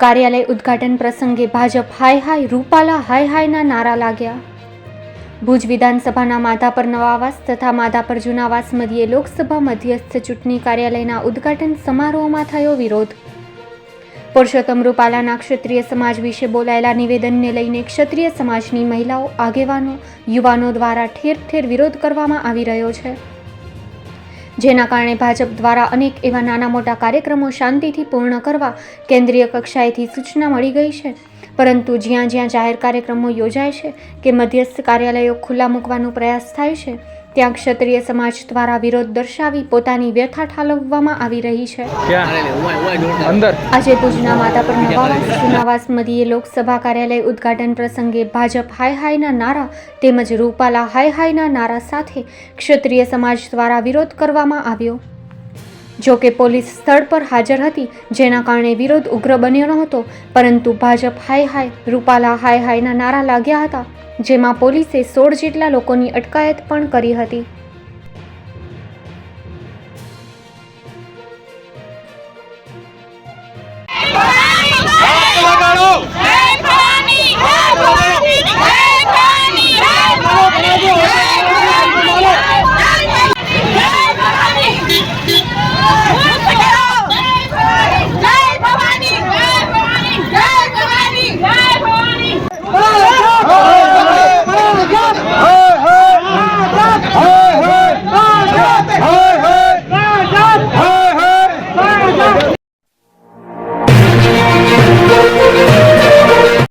કાર્યાલય ઉદ્ઘાટન પ્રસંગે ભાજપ હાય હાય, રૂપાલા હાય હાયના નારા લાગ્યા. ભુજ વિધાનસભાના માધાપર નવાવાસ તથા માધાપર જૂનાવાસ મધ્યે લોકસભા મધ્યસ્થ ચૂંટણી કાર્યાલયના ઉદ્ઘાટન સમારોહમાં થયો વિરોધ. પુરુષોત્તમ રૂપાલાના ક્ષત્રિય સમાજ વિશે બોલાયેલા નિવેદનને લઈને ક્ષત્રિય સમાજની મહિલાઓ, આગેવાનો, યુવાનો દ્વારા ઠેર ઠેર વિરોધ કરવામાં આવી રહ્યો છે. જેના કારણે ભાજપ દ્વારા અનેક એવા નાના મોટા કાર્યક્રમો શાંતિથી પૂર્ણ કરવા કેન્દ્રીય કક્ષાએથી સૂચના મળી ગઈ છે. પરંતુ જ્યાં જ્યાં જાહેર કાર્યક્રમો યોજાય છે કે મધ્યસ્થ કાર્યાલયો ખુલ્લા મૂકવાનો પ્રયાસ થાય છે ત્યાં ક્ષત્રિય સમાજ દ્વારા વિરોધ દર્શાવી પોતાની વ્યથા ઠાલવવામાં આવી રહી છે. આજે ભુજના માધાપર નવાવાસ જૂનાવાસ મધ્યે લોકસભા કાર્યાલય ઉદ્ઘાટન પ્રસંગે ભાજપ હાય હાયના નારા તેમજ રૂપાલા હાય હાયના નારા સાથે ક્ષત્રિય સમાજ દ્વારા વિરોધ કરવામાં આવ્યો. જો કે પોલીસ સ્થળ પર હાજર હતી, જેના કારણે વિરોધ ઉગ્ર બન્યો નહોતો, પરંતુ ભાજપ હાય હાય, રૂપાલા હાય હાયના નારા લાગ્યા હતા, જેમાં પોલીસે સોળ જેટલા લોકોની અટકાયત પણ કરી હતી.